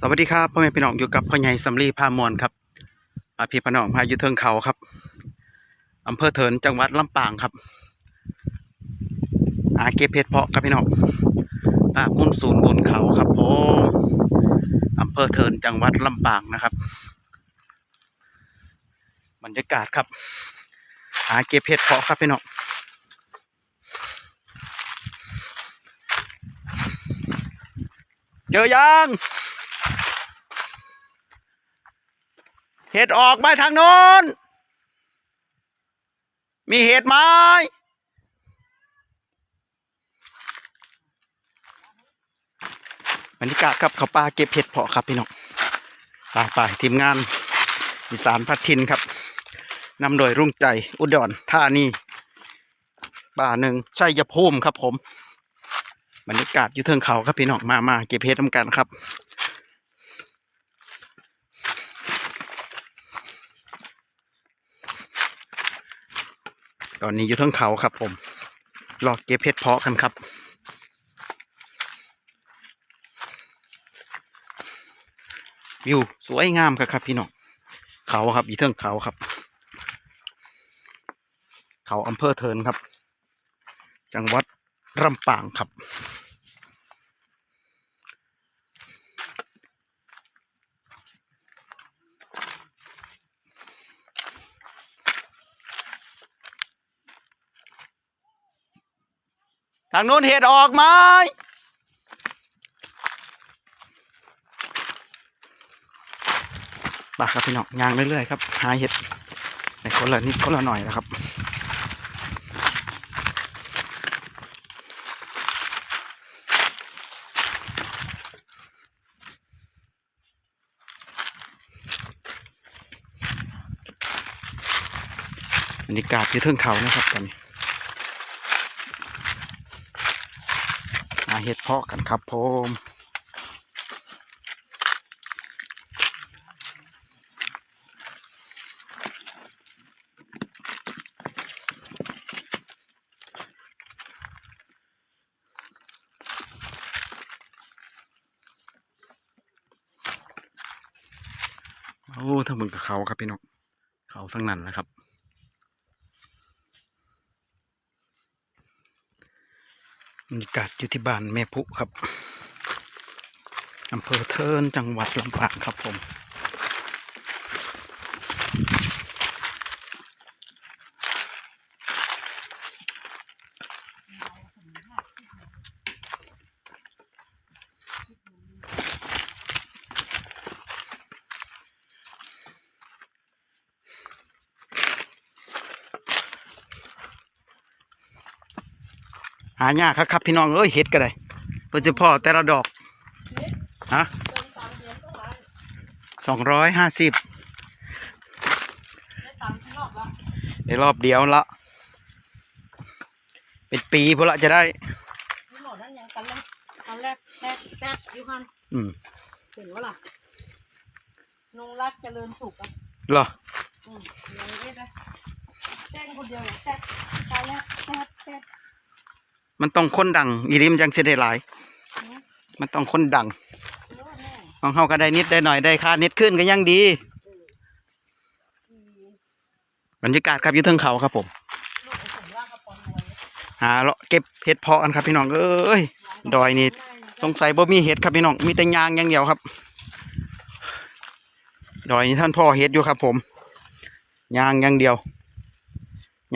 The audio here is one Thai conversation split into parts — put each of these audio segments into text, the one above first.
สวัสดีครับพ่อแม่พี่น้องอยู่กับพ่อใหญ่สำลีพามวลครับอาพี่พี่น้องพาอยู่เทิงเขาครับอำเภอเถินจังหวัดลำปางครับ อาเก็บเพชรเพาะครับพี่น้องปามุ่นศูนย์บนเขาครับผมอำเภอเถินจังหวัดลำปางนะครับบรรยากาศครับหาเก็บเพชรเพาะครับพี่น้องเจอยัง เห็ดออกไปทางโน้น มีเห็ดไหมบรรยากาศครับเขาปลาเก็บเห็ดเพาะครับพี่น้องไปไปทีมงานอีสานพัดทินครับนำโดยรุ่งใจอุดรท่านีป่าหนึ่งชัยภูมิครับผมบรรยากาศอยู่เทิงเขาครับพี่น้องมามาเก็บเห็ดทำกันครับ ตอนนี้อยู่เทั้งเขาครับผมรอเก็บเพชรเพาะกันครับ วิวสวยงามครับครับพี่น้องเขาครับอยู่เทิงเขาครับ เขาอำเภอเทินครับ จังหวัดลำปางครับ ทางโน้นเห็ดออกไหมมาครับพี่น้องยางเรื่อยๆครับหาเห็ดในคนละนิดคนละหน่อยนะครับบรรยากาศที่เทิงเขานะครับตอนนี้ มาเห็ดเพาะกันครับผมโอ้ทั้งบนกับเขาครับพี่น้องเขาสังนันนะครับ บรรยากาศอยู่ที่บ้านแม่พุครับอำเภอเทินจังหวัดลำปางครับผม หายากครับครับพี่น้องเอ้ยเห็ดก็ได้เพื่อจะพ่อแต่ละดอกฮะสองร้อยห้าสิบในรอบเดียวละเป็นปีพอละจะได้นี่หมดนั่นยังตอนแรกตอนแรกแรกแรกอยูฮันอืมเห็นว่าล่ะนงรักเจริญสุขอะเหรออืมอย่างนี้นะแจ้งคนเดียวแจ้งตอนแรกแจ้งแจ้ง มันต้องคนดังอีริมจังสิได้หลาย มันต้องคนดังโอ้แม่ของเขาก็ได้นิดได้หน่อยได้ค่าเน็ตขึ้นก็ยังดีบรรยากาศครับอยู่เทิงเขาครับผมหาเลาะเก็บเห็ดเพาะกันครับพี่น้องเอ้ยดอยนี่สงสัยบ่มีเห็ดครับพี่น้องมีแต่ยางอย่างเดียวครับ ดอยนี่ท่านพ่อเห็ดอยู่ครับผมยางอย่างเดียว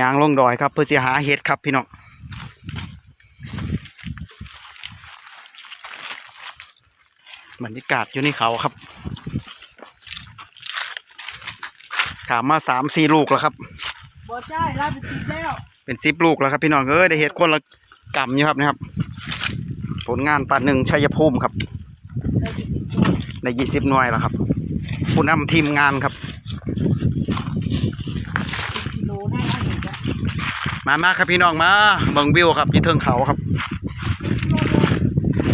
ยางลงดอยครับ เพื่อจะหาเห็ดครับพี่น้อง บรรยากาศอยู่ในเขาครับขามมาสามสี่ลูกแล้วครับบ่ใช่ลาบไปกินแล้ว เป็นสิบลูกแล้วครับ พี่น้องเอ้ยได้เห็ดคนละกำอยู่ครับนะครับ ผลงานปานหนึ่งชัยภูมิครับได้ไปกินก่อนในยี่สิบหน่วยแล้วครับผู้นำทีมงานครับกิโลได้แล้วเห็นจ้ะมามาครับพี่น้องมาเบิ่งวิวครับที่เทิงเขาครับ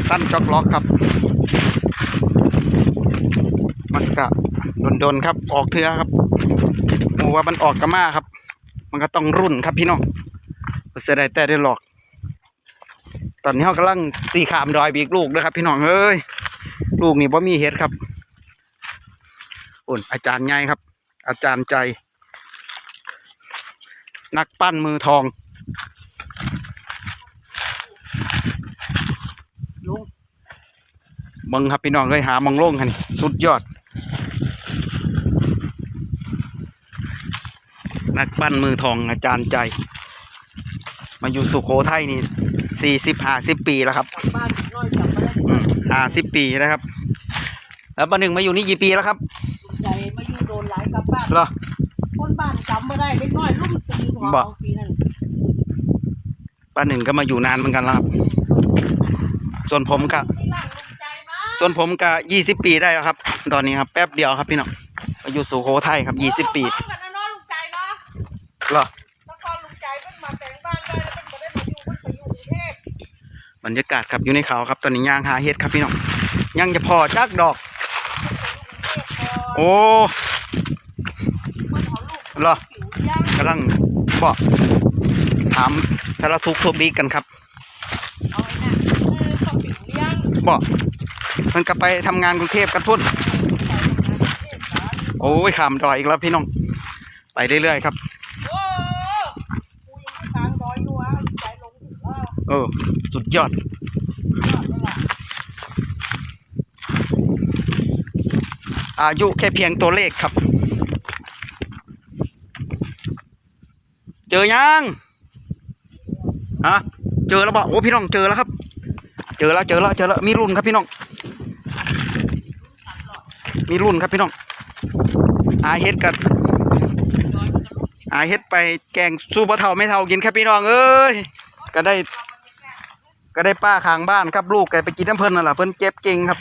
สั้นจอกล็อกครับ มันก็โดนๆครับออกเทือครับหมูว่ามันออกกระมาครับ มันก็ต้องรุ่นครับพี่น้องเพื่อจะได้แต่ได้หลอก ตอนนี้เขากำลังสีขามดอยบีกลูกด้วยครับ พี่น้องเอ้ยลูกนี่บ่มีเฮ็ดครับอุ่นอาจารย์ใหญ่ครับ อาจารย์ใจ นักปั้นมือทองลุงมึงครับพี่น้องเลยหามังโล่งกันสุดยอด นักปั้นมือทองอาจารย์ใจ มาอยู่สุโขทัยนี่สี่สิบห้าสิบปีแล้วครับกลับบ้านน้อยกลับมาได้อืมห้าสิบปีนะครับ แล้วป้าหนึ่งมาอยู่นี่กี่ปีแล้วครับใจมาอยู่โดนหลายกลับบ้านเหรอคนบ้านจำไม่ได้เล็กน้อยลุ่มตีหัวบ่เอาปีนั้นป้าหนึ่งก็มาอยู่นานเหมือนกันแล้วครับ ส่วนผมก็นี่ล่างลุงใจมาส่วนผมก็ยี่สิบปีได้แล้วครับ ตอนนี้ครับแป๊บเดียวครับพี่น้องมาอยู่สุโขทัยครับยี่สิบปี หรอแล้วก็ลุงใจเพิ่งมาแต่งบ้านได้แล้วเพิ่งมาได้มาอยู่เพิ่งไปอยู่กรุงเทพบรรยากาศครับอยู่ในเขาครับ ตอนนี้ย่างหาเห็ดครับพี่น้องยังจะพอจักดอก โอ้เพิ่งเอาลูกหรอผิวย่างกำลังบอกถามสารทุกข์ทุกดีกันครับเอาไอ้น่ะคือต้องผิวเลี้ยงบอกมันก็ไปทำงานกรุงเทพกันพุ่น ใส่ทำงาเทพสาร โอ้ยขามดอยอีกแล้วพี่น้อง ไปเรื่อยๆครับ โอ้กูยังไม่กลางดอยอยู่อะลุงใจลงถึงแล้ว เออ สุดยอด อายุแค่เพียงตัวเลขครับ เจอยังฮะเจอแล้วบอกโอ้พี่น้องเจอแล้วครับ เจอแล้วเจอแล้วเจอแล้วมีรุ่นครับพี่น้อง มีรุ่นครับพี่น้องอาเฮ็ดกับอาเฮ็ดไปแกงสู้ปลาเท่าไม่เท่ากินครับพี่น้องเอ้ยก็ได้ ก็ได้ป้าข้างบ้านครับลูกแกไปกินน้ำเพิ่นนั่นแหละเพิ่นเก็บเก่งครับ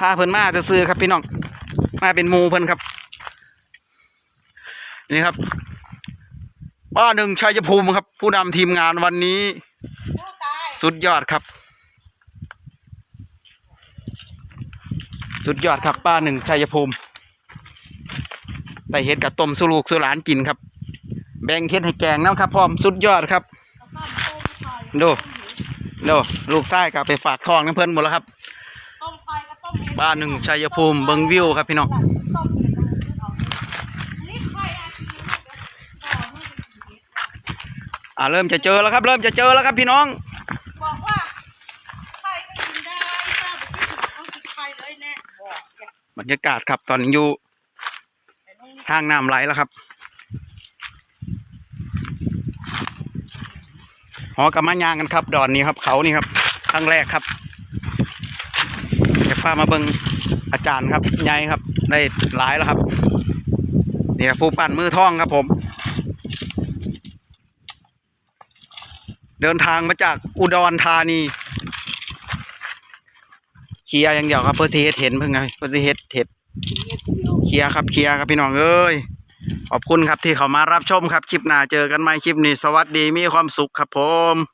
พาเพิ่นมาจะซื้อครับพี่น้องมาเป็นมูเพิ่นครับ นี่ครับป้าหนึ่งชัยภูมิครับ ผู้นำทีมงานวันนี้ สุดยอดครับ สุดยอดครับป้าหนึ่งชัยภูมิได้เห็ดกับต้มสุลูกสุหลานกินครับ แบ่งเห็ดให้แกงน้ำครับพร้อมสุดยอดครับ ดูดูลูกไส้กลับไปฝากทองน้ำเพิ่นหมดแล้วครับต้มไข่กับต้มบ้านหนึ่งชัยภูมิเบิงวิวครับพี่น้องต้มเลยต้มเลยเอาเลยนี่ไข่อาทีนี้ต่อมือเป็นสีอ่าเริ่มจะเจอแล้วครับ เริ่มจะเจอแล้วครับพี่น้องบอกว่าไข่ก็กินได้ป้าบอกที่ถึงต้องกินไข่เลยแน่บอกอย่าบรรยากาศครับตอนนี้อยู่แต่ต้องทางน้ำไหลแล้วครับ หอกำมะยางกันครับดอนนี้ครับ เขานี่ครับครั้งแรกครับจะพามาเบิงอาจารย์ครับยายครับ ได้หลายแล้วครับเนี่ครับผู้ปั่นมือท่องครับผม เดินทางมาจากอุดรธานีเคลียร์อย่างเดียวครับเพื่อสิเฮ็ดเห็นเพิ่งไงเพื่อสิเฮ็ดเห็ดเม็ดเดียวเคลียร์ครับเคลียร์ครับพี่น้องเอ้ย ขอบคุณครับที่เขามารับชมครับ คลิปหน้าเจอกันใหม่คลิปนี้ สวัสดีมีความสุขครับผม